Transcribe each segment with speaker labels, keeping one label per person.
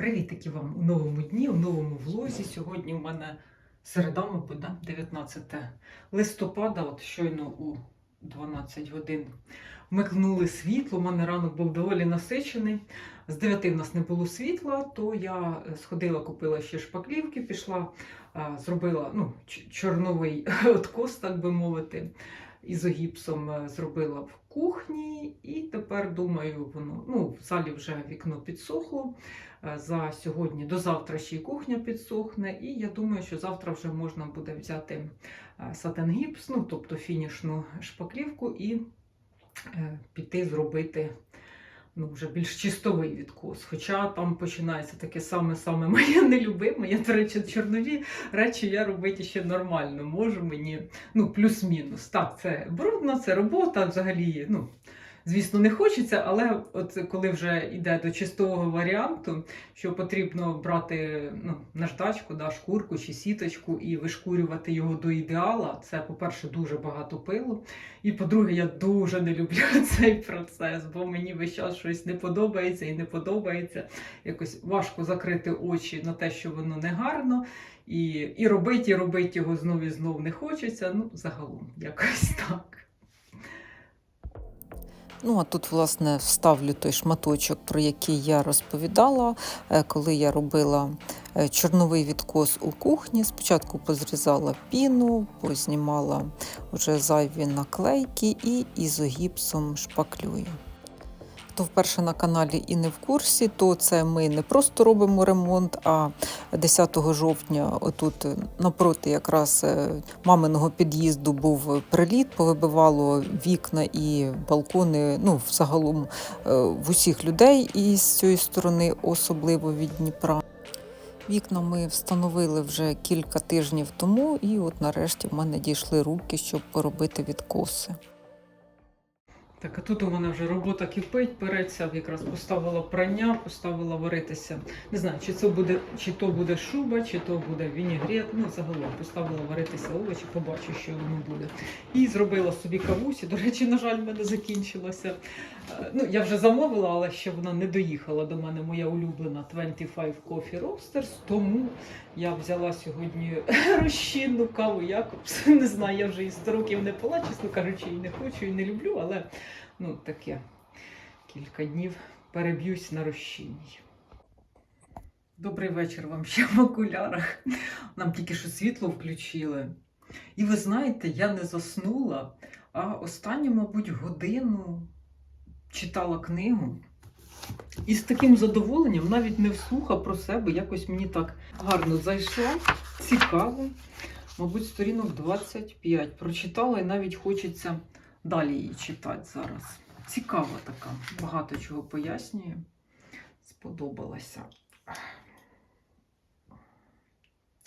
Speaker 1: Привітики вам у новому дні, у новому влозі. Сьогодні у мене середа, мабуть, 19 листопада, от щойно у 12 годин вмикнули світло. У мене ранок був доволі насичений. З 9 в нас не було світла, то я сходила, купила ще шпаклівки, пішла, зробила ну, чорновий откос, так би мовити. Ізогіпсом е, зробила в кухні, і тепер думаю, воно ну в залі вже вікно підсохло. Е, За сьогодні до завтра ще й кухня підсохне, і я думаю, що завтра вже можна буде взяти е, сатенгіпс, ну тобто фінішну шпаклівку, і піти зробити ну, вже більш чистовий відкос. Хоча там починається таке саме-саме моє нелюбиме. Я, до речі, чорнові речі я робити ще нормально можу мені, ну, плюс-мінус. Так, це брудно, це робота, взагалі, ну. Звісно, не хочеться, але от коли вже йде до чистого варіанту, що потрібно брати ну, наждачку, да, шкурку чи сіточку і вишкурювати його до ідеала, це, по-перше, дуже багато пилу. І по-друге, я дуже не люблю цей процес, бо мені весь час щось не подобається і не подобається. Якось важко закрити очі на те, що воно не гарно. І, і робити, і робити його знов і знов не хочеться. Ну, загалом, якось так.
Speaker 2: Ну, а тут, власне, вставлю той шматочок, про який я розповідала, е, коли я робила е, чорновий відкос у кухні. Спочатку позрізала піну, познімала вже зайві наклейки і ізогіпсом шпаклюю. Хто вперше на каналі і не в курсі, то це ми не просто робимо ремонт, а 10 жовтня, отут напроти якраз е, маминого під'їзду був приліт, повибивало вікна і балкони, ну, взагалом е, в усіх людей і з цієї сторони, особливо від Дніпра. Вікна ми встановили вже кілька тижнів тому, і от нарешті в мене дійшли руки, щоб поробити відкоси.
Speaker 1: Так, а тут у мене вже робота кипить, переться, якраз поставила прання, поставила варитися. Не знаю, чи це буде, чи то буде шуба, чи то буде вінігрет. Ну, загалом поставила варитися овочі, побачу, що воно буде. І зробила собі кавусі. До речі, на жаль, в мене закінчилося. Е, Ну, я вже замовила, але ще вона не доїхала до мене, моя улюблена 25 Coffee Roasters, тому я взяла сьогодні розчинну каву Якобс. Не знаю, я вже і 100 років не пила, чесно кажучи, і не хочу, і не люблю, але ну таке кілька днів переб'юсь на розчинній. Добрий вечір вам ще в окулярах. Нам тільки що світло включили. І ви знаєте, я не заснула, а останню, мабуть, годину читала книгу. І з таким задоволенням, навіть не вслуха про себе, якось мені так гарно зайшла, цікаво. Мабуть, сторінок 25. Прочитала і навіть хочеться далі її читати зараз. Цікава така, багато чого пояснює. Сподобалася.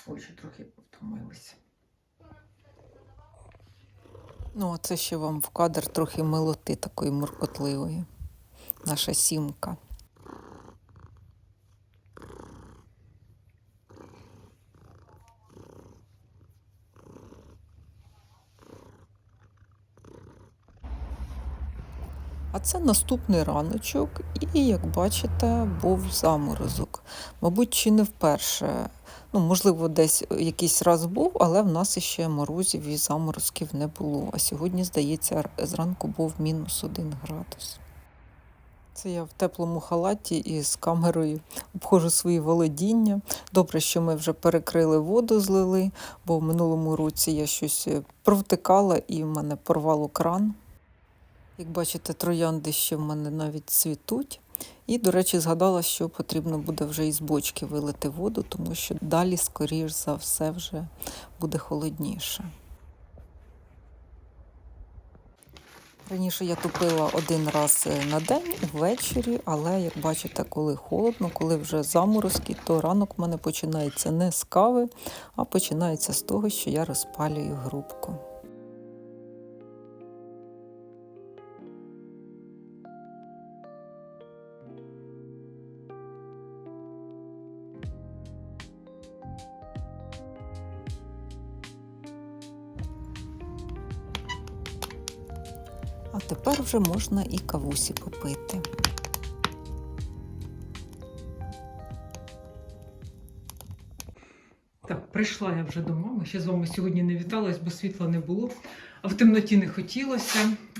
Speaker 1: Очі трохи втомилися.
Speaker 2: Ну, а це ще вам в кадр трохи милоти такої муркотливої. Наша сімка. А це наступний раночок, і, як бачите, був заморозок. Мабуть, чи не вперше. Ну, можливо, десь якийсь раз був, але в нас іще морозів і заморозків не було. А сьогодні, здається, зранку був мінус один градус. Це я в теплому халаті і з камерою обходжу свої володіння. Добре, що ми вже перекрили воду, злили, бо в минулому році я щось е, провтикала і в мене порвало кран. Як бачите, троянди ще в мене навіть цвітуть. І, до речі, згадала, що потрібно буде вже із бочки вилити воду, тому що далі, скоріш за все, вже буде холодніше. Раніше я топила один раз е, на день ввечері, але як бачите, коли холодно, коли вже заморозки, то ранок в мене починається не з кави, а починається з того, що я розпалюю грубку. А тепер вже можна і кавусі попити.
Speaker 3: Так, прийшла я вже до мами. Ще з вами сьогодні не віталась, бо світла не було. А в темноті не хотілося.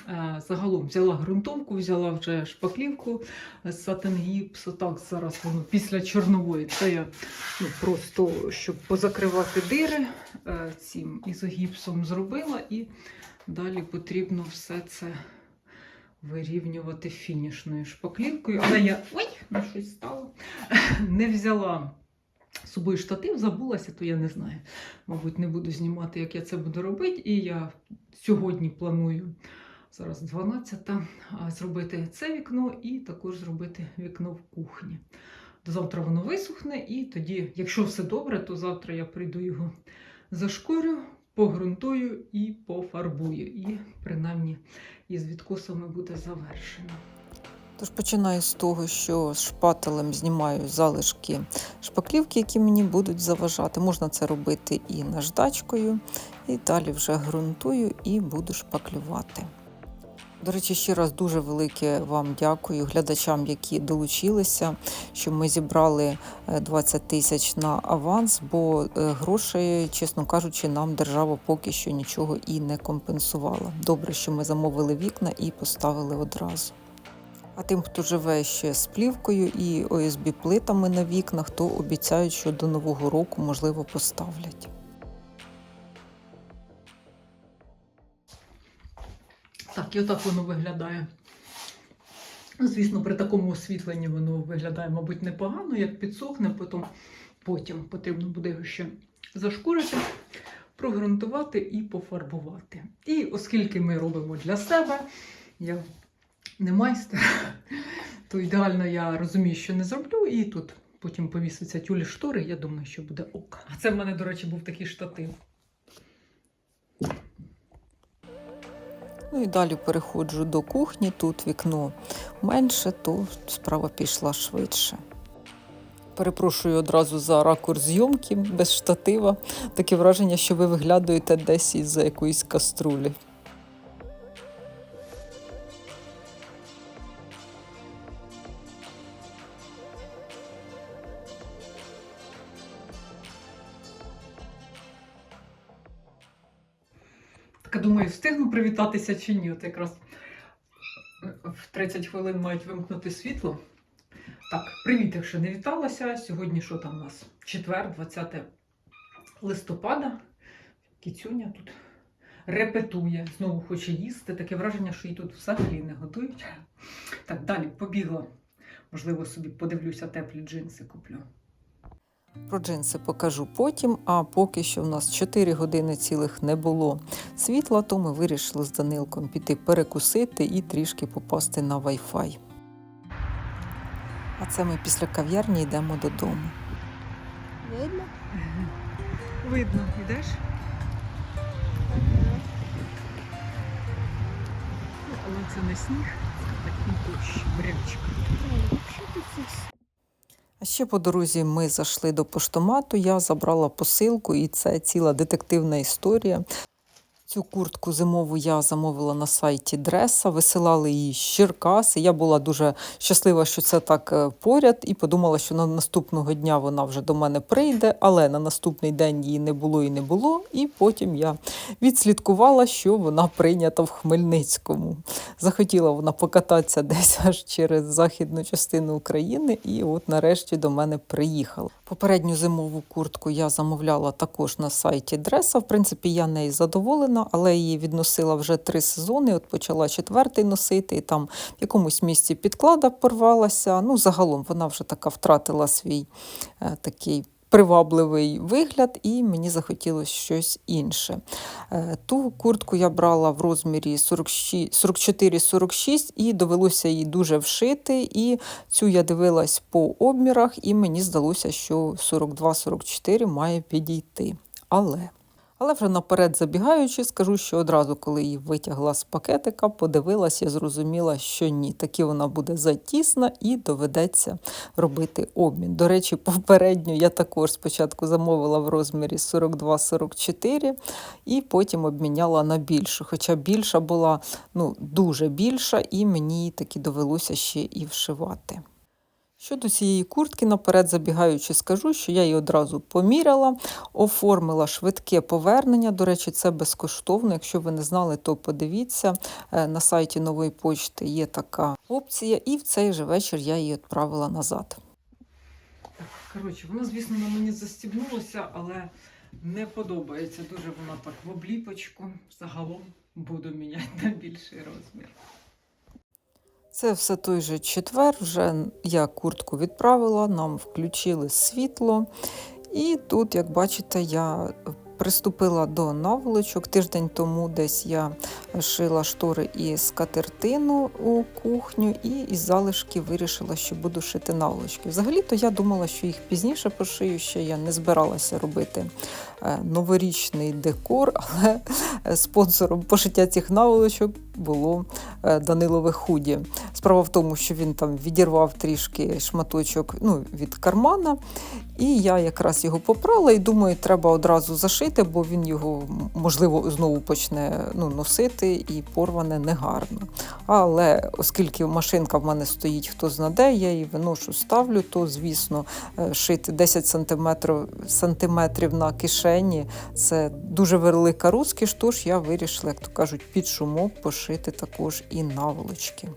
Speaker 3: Е, Загалом взяла ґрунтовку, взяла вже шпаклівку з сатингіпсу. Так, зараз воно після чорнової. Це я ну, просто щоб позакривати дири е, цим ізогіпсом зробила. І далі потрібно все це вирівнювати фінішною шпаклівкою. Але я ой, на щось стало. Не взяла з собою штатив, забулася, то я не знаю. Мабуть, не буду знімати, як я це буду робити. І я сьогодні планую зараз 12 а, зробити це вікно і також зробити вікно в кухні. До завтра воно висохне, і тоді, якщо все добре, то завтра я прийду його зашкурю, погрунтую і пофарбую. І принаймні із відкосами буде завершено.
Speaker 1: Тож починаю з того, що шпателем знімаю залишки шпаклівки, які мені будуть заважати. Можна це робити і наждачкою, і далі вже ґрунтую і буду шпаклювати. До речі, ще раз дуже велике вам дякую глядачам, які долучилися, що ми зібрали е, 20 тисяч на аванс, бо е, грошей, чесно кажучи, нам держава поки що нічого і не компенсувала. Добре, що ми замовили вікна і поставили одразу. А тим, хто живе ще з плівкою і ОСБ плитами на вікнах, то обіцяють, що до нового року можливо поставлять.
Speaker 3: Так, і отак воно виглядає. Ну, Звісно, при такому освітленні воно виглядає, мабуть, непогано, як підсохне, потім, потім потрібно буде його ще зашкурити, прогрунтувати і пофарбувати. І оскільки ми робимо для себе, я не майстер, то ідеально я розумію, що не зроблю, і тут потім повіситься тюлі штори, я думаю, що буде ок. А це в мене, до речі, був такий штатив.
Speaker 1: Ну і далі переходжу до кухні. Тут вікно менше, то справа пішла швидше. Перепрошую одразу за ракурс зйомки без штатива. Таке враження, що ви виглядаєте десь із якоїсь каструлі.
Speaker 3: Привітатися чи ні. От якраз в 30 хвилин мають вимкнути світло. Так, привіт, якщо не віталася. Сьогодні що там у нас? Четвер, 20 листопада. Кіцюня тут репетує, знову хоче їсти. Таке враження, що їй тут взагалі не готують. Так, далі побігла. Можливо, собі подивлюся, теплі джинси куплю.
Speaker 1: Про джинси покажу потім, а поки що в нас 4 години цілих не було світла, то ми вирішили з Данилком піти перекусити і трішки попасти на Wi-Fi. А це ми після кав'ярні йдемо додому.
Speaker 4: Видно?
Speaker 3: Видно, йдеш? Ну, але це не сніг, це такий дощ, брячка.
Speaker 1: Ще по дорозі ми зайшли до поштомату, я забрала посилку, і це ціла детективна історія. Цю куртку зимову я замовила на сайті Дреса, висилали її з Черкас. І Я була дуже щаслива, що це так е, поряд, і подумала, що на наступного дня вона вже до мене прийде, але на наступний день її не було і не було. І потім я відслідкувала, що вона прийнята в Хмельницькому. Захотіла вона покататися десь аж через західну частину України, і от нарешті до мене приїхала. Попередню зимову куртку я замовляла також на сайті Дреса. В принципі, я нею задоволена, але її відносила вже три сезони. От почала четвертий носити, і там в якомусь місці підклада порвалася. Ну, загалом вона вже така втратила свій е, такий. Привабливий вигляд, і мені захотілося щось інше. Е, Ту куртку я брала в розмірі 44-46 і довелося її дуже вшити. І цю я дивилась по обмірах, і мені здалося, що 42-44 має підійти. Але. Але вже наперед забігаючи, скажу, що одразу, коли її витягла з пакетика, подивилась, я зрозуміла, що ні, таки вона буде затісна і доведеться робити обмін. До речі, попередньо я також спочатку замовила в розмірі 42-44 і потім обміняла на більшу. Хоча більша була ну, дуже більша, і мені таки довелося ще і вшивати.
Speaker 2: Щодо цієї куртки, наперед забігаючи, скажу, що я її одразу поміряла, оформила швидке повернення. До речі, це безкоштовно. Якщо ви не знали, то подивіться. Е, На сайті нової почти є така опція, і в цей же вечір я її відправила назад.
Speaker 1: Коротше, воно, звісно, на мені застібнулося, але не подобається. Дуже вона так в обліпочку. Загалом буду міняти на більший розмір.
Speaker 2: Це все той же четвер. Вже я куртку відправила, нам включили світло. І тут, як бачите, я приступила до наволочок. Тиждень тому десь я шила штори і скатертину у кухню, і із залишки вирішила, що буду шити наволочки. Взагалі-то я думала, що їх пізніше пошию, ще я не збиралася робити е, новорічний декор, але спонсором пошиття цих наволочок було е, Данилове худі. Справа в тому, що він там відірвав трішки шматочок ну, від кармана, і я якраз його попрала і думаю, треба одразу зашити, бо він його, можливо, знову почне ну, носити і порване негарно. Але оскільки машинка в мене стоїть, хто знаде, я її виношу, ставлю, то, звісно, е, шити 10 сантиметрів, сантиметрів на кишені це дуже велика розкіш, тож я вирішила, як то кажуть, під шумок пошити також і наволочки.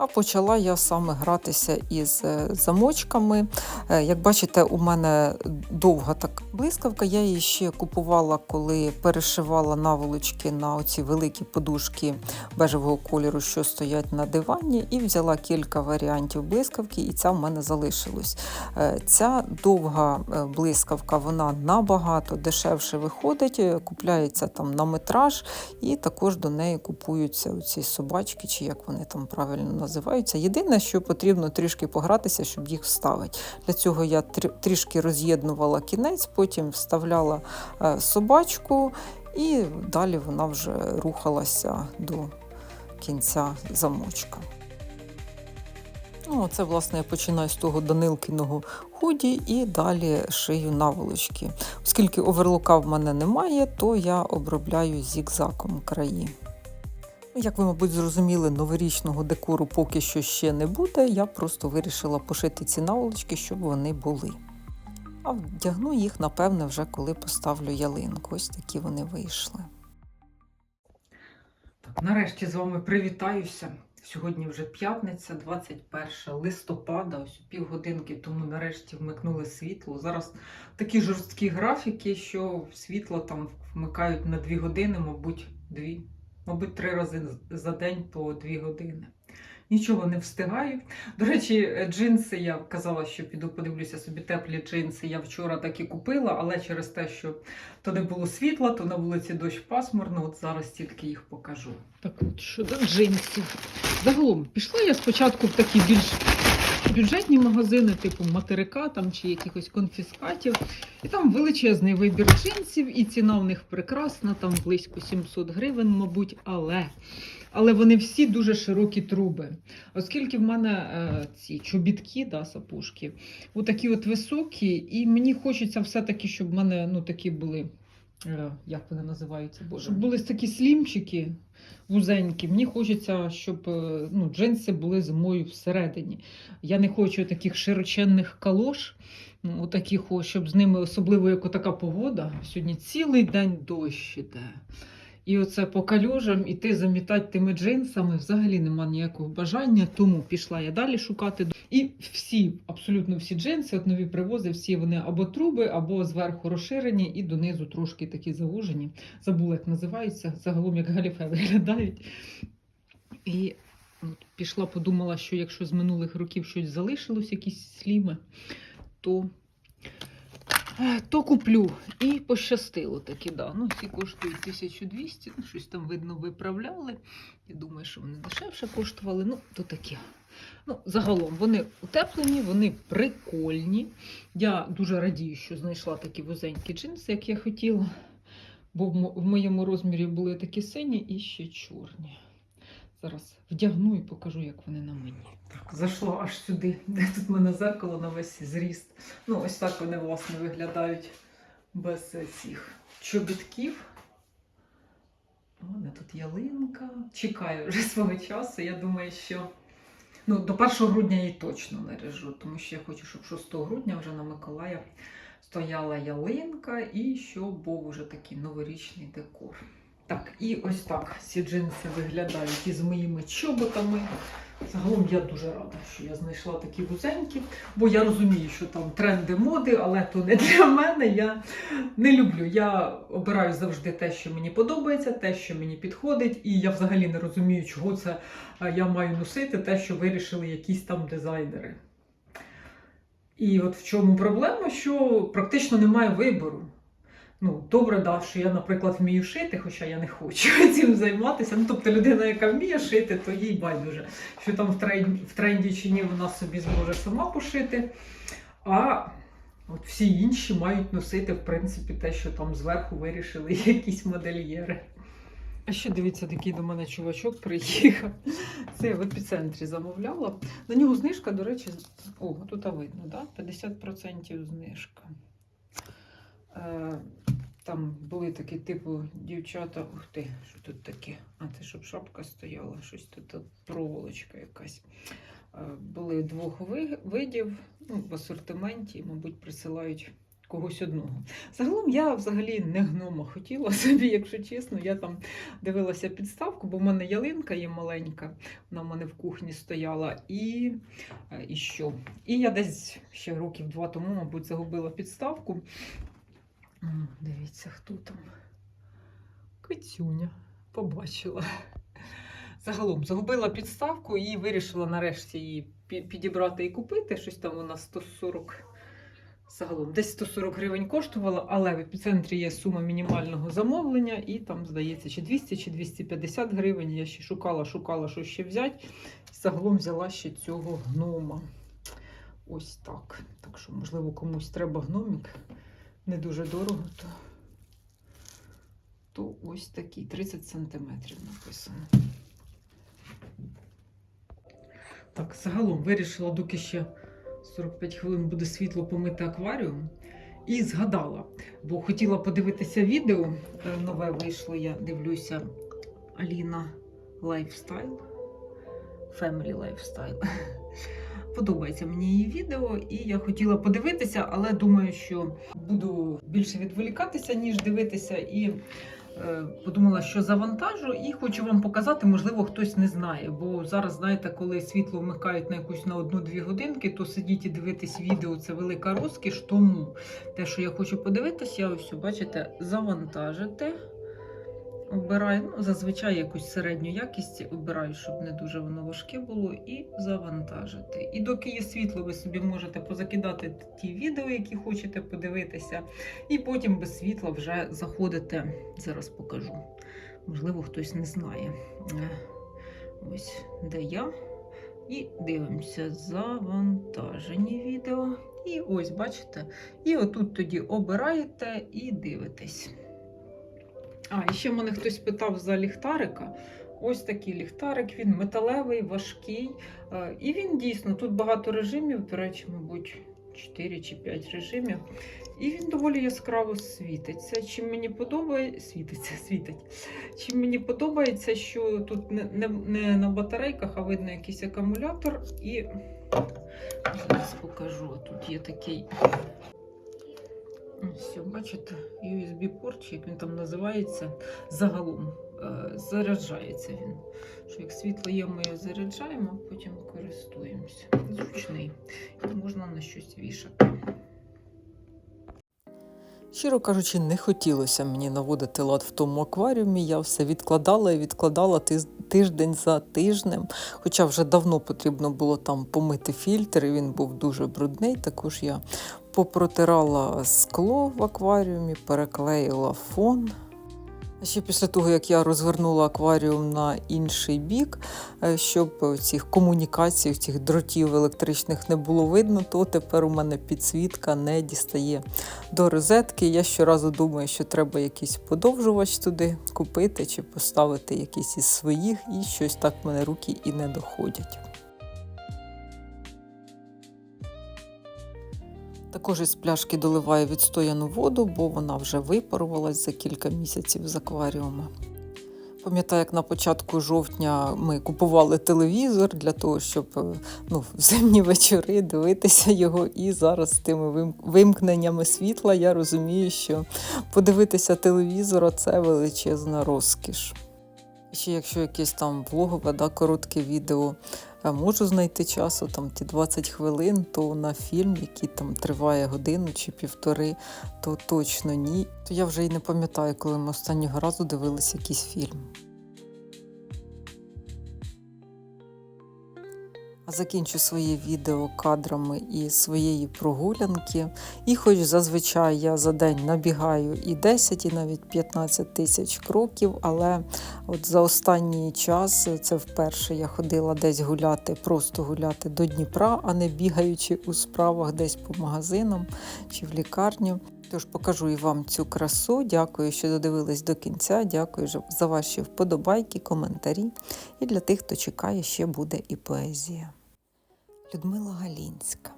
Speaker 2: А почала я саме гратися із е, замочками. Е, Як бачите, у мене довга така блискавка. Я її ще купувала, коли перешивала наволочки на оці великі подушки бежевого кольору, що стоять на дивані, і взяла кілька варіантів блискавки, і ця в мене залишилась. Е, Ця довга блискавка вона набагато дешевше виходить, купляється там на метраж, і також до неї купуються ці собачки, чи як вони там правильно називаються. Єдине, що потрібно трішки погратися, щоб їх вставити. Для цього я трішки роз'єднувала кінець, потім вставляла е, собачку, і далі вона вже рухалася до кінця замочка. Ну, це, власне, я починаю з того Данилкиного худі і далі шию наволочки. Оскільки оверлока в мене немає, то я обробляю зігзаком краї. Ну, Як ви, мабуть, зрозуміли, новорічного декору поки що ще не буде. Я просто вирішила пошити ці наволочки, щоб вони були. А вдягну їх, напевне, вже коли поставлю ялинку. Ось такі вони вийшли.
Speaker 1: Нарешті з вами привітаюся. Сьогодні вже п'ятниця, 21 листопада, ось півгодинки тому нарешті вмикнули світло. Зараз такі жорсткі графіки, що світло там вмикають на 2 години, мабуть, дві, мабуть, три рази за день по 2 години. Нічого не встигаю. До речі, джинси я казала, що піду подивлюся собі теплі джинси. Я вчора так і купила, але через те, що то не було світла, то на вулиці дощ пасмурно. От зараз тільки їх покажу. Так от щодо джинсів. Загалом пішла я спочатку в такі більш бюджетні магазини, типу материка там чи якихось конфіскатів. І там величезний вибір джинсів, і ціна в них прекрасна, там близько 700 гривень, мабуть, але. Але вони всі дуже широкі труби. Оскільки в мене е, ці чобітки, да, сапушки, отакі от високі, і мені хочеться все-таки, щоб в мене ну, такі були, як вони називаються, Боже, щоб були такі слімчики вузенькі. Мені хочеться, щоб е, ну, джинси були зимою всередині. Я не хочу таких широченних калош. ну, Отаких, щоб з ними, особливо як така погода. Сьогодні цілий день дощ іде. І оце по калюжам іти замітати тими джинсами взагалі нема ніякого бажання, тому пішла я далі шукати. І всі, абсолютно всі джинси, от нові привози, всі вони або труби, або зверху розширені, і донизу трошки такі завужені. Забула, як називаються, загалом як галіфе виглядають. І от пішла, подумала, що якщо з минулих років щось залишилось, якісь сліми, то То куплю і пощастило таки, да. Ну, ці коштують 1200, ну, щось там видно виправляли. Я думаю, що вони дешевше коштували. Ну, то таке. Ну, загалом вони утеплені, вони прикольні. Я дуже радію, що знайшла такі вузенькі джинси, як я хотіла. Бо в моєму розмірі були такі сині і ще чорні. Зараз вдягну і покажу, як вони на мені. Зайшло аж сюди, де тут в мене зеркало на весь зріст. Ну, ось так вони, власне, виглядають без е, цих чобітків. У мене тут ялинка. Чекаю вже свого часу. Я думаю, що Ну, до 1 грудня її точно наряжу, тому що я хочу, щоб 6 грудня вже на Миколая стояла ялинка і щоб був уже такий новорічний декор. Так, і ось так ці джинси виглядають із моїми чоботами. Загалом я дуже рада, що я знайшла такі вузенькі, бо я розумію, що там тренди моди, але то не для мене. Я не люблю. Я обираю завжди те, що мені подобається, те, що мені підходить, і я взагалі не розумію, чого це я маю носити, те, що вирішили якісь там дизайнери. І от в чому проблема, що практично немає вибору. Ну, добре, да, що я, наприклад, вмію шити, хоча я не хочу цим займатися. Ну, тобто людина, яка вміє шити, то їй байдуже, що там в тренді, в тренді чи ні, вона собі зможе сама пошити. А от всі інші мають носити, в принципі, те, що там зверху вирішили якісь модельєри. А ще дивіться, такий до мене чувачок приїхав. Це я в епіцентрі замовляла. На нього знижка, до речі, о, тут видно, да? 50% знижка. Там були такі типу дівчата. Ух ти, що тут таке? А це щоб шапка стояла, щось тут проволочка якась. Е, були двох видів ну, в асортименті, мабуть, присилають когось одного. Загалом я взагалі не гнома хотіла собі, якщо чесно. Я там дивилася підставку, бо в мене ялинка є маленька, вона в мене в кухні стояла. І, е, і що? І я десь ще років два тому, мабуть, загубила підставку. Дивіться, хто там. Кицюня. Побачила. Загалом загубила підставку і вирішила нарешті її підібрати і купити. Щось там вона 140. Загалом десь 140 гривень коштувала, але в епіцентрі є сума мінімального замовлення, і там, здається, чи 200, чи 250 гривень. Я ще шукала, шукала, що ще взяти. Загалом взяла ще цього гнома. Ось так. Так що, можливо, комусь треба гномик не дуже дорого, то, то ось такий 30 сантиметрів написано. Так, загалом вирішила, доки ще 45 хвилин буде світло помити акваріум. І згадала, бо хотіла подивитися відео. е, Нове вийшло, я дивлюся Аліна Lifestyle. Family Lifestyle. Подобається мені її відео, і я хотіла подивитися, але думаю, що буду більше відволікатися, ніж дивитися. І е, подумала, що завантажу, і хочу вам показати, можливо, хтось не знає. Бо зараз, знаєте, коли світло вмикають на якусь на одну-дві годинки, то сидіть і дивитись відео це велика розкіш. Тому те, що я хочу подивитися, я ось бачите, завантажити. Обираю, ну, зазвичай якусь середню якість обираю, щоб не дуже воно важке було, і завантажити. І доки є світло, ви собі можете позакидати ті відео, які хочете подивитися, і потім без світла вже заходите. Зараз покажу. Можливо, хтось не знає. Е, Ось де я. І дивимося завантажені відео. І ось, бачите, і отут тоді обираєте і дивитесь. А, і ще мене хтось питав за ліхтарика. Ось такий ліхтарик, він металевий, важкий. Е, І він дійсно тут багато режимів, до речі, мабуть, 4 чи 5 режимів. І він доволі яскраво світиться. Чим мені подобається, світиться, світить. Чим мені подобається, що тут не, не, не на батарейках, а видно якийсь акумулятор. І зараз покажу. Тут є такий все, бачите, USB-порт, як він там називається, загалом е, заряджається він. Що як світло є, ми його заряджаємо, а потім користуємося. Зручний. І можна на щось вішати.
Speaker 2: Щиро кажучи, не хотілося мені наводити лад в тому акваріумі. Я все відкладала і відкладала тиждень за тижнем. Хоча вже давно потрібно було там помити фільтр, і він був дуже брудний. Також я попротирала скло в акваріумі, переклеїла фон. Ще після того, як я розвернула акваріум на інший бік, е, щоб цих комунікацій, цих дротів електричних не було видно, то тепер у мене підсвітка не дістає до розетки. Я щоразу думаю, що треба якийсь подовжувач туди купити чи поставити якийсь із своїх, і щось так в мене руки і не доходять. Також із пляшки доливаю відстояну воду, бо вона вже випарувалась за кілька місяців з акваріума.
Speaker 1: Пам'ятаю, як на початку жовтня ми купували телевізор для того, щоб е, ну, в зимні вечори дивитися його. І зараз з тими вимкненнями світла я розумію, що подивитися телевізор це величезна розкіш. Ще якщо якесь там влогове, да, коротке відео можу знайти часу, там ті 20 хвилин, то на фільм, який там триває годину чи півтори, то точно ні. То я вже й не пам'ятаю, коли ми останнього разу дивилися якийсь фільм. Закінчу своє відео кадрами із своєї прогулянки. І хоч зазвичай я за день набігаю і 10, і навіть 15 тисяч кроків, але от за останній час це вперше я ходила десь гуляти, просто гуляти до Дніпра, а не бігаючи у справах десь по магазинам чи в лікарню. Тож покажу і вам цю красу. Дякую, що додивились до кінця. Дякую за ваші вподобайки, коментарі. І для тих, хто чекає, ще буде і поезія. Людмила Галінська.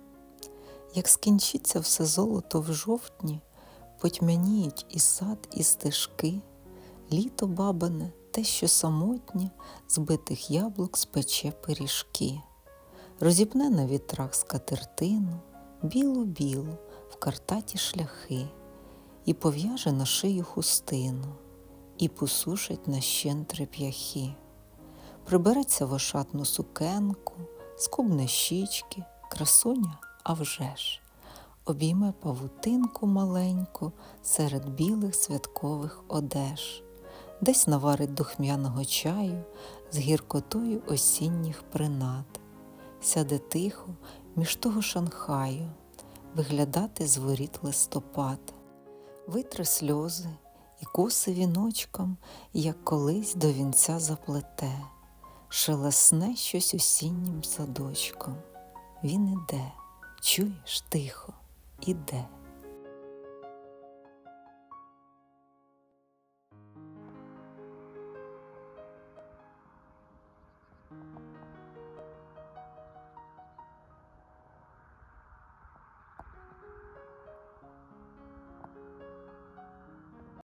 Speaker 1: Як скінчиться все золото в жовтні, потьмяніють і сад, і стежки, літо бабине, те, що самотнє, збитих яблук спече пиріжки, розіпне на вітрах скатертину, білу-білу, в картаті шляхи, і пов'яже на шию хустину, і посушить на щентри п'яхи. Прибереться в ошатну сукенку, скубне щічки, красуня, а вже ж, обійме павутинку маленьку серед білих святкових одеж, десь наварить духмяного чаю з гіркотою осінніх принад, сяде тихо між того шанхаю, виглядати з воріт листопад, витре сльози і коси віночком, як колись до вінця заплете шелесне щось осіннім садочком. Він іде, чуєш тихо, іде.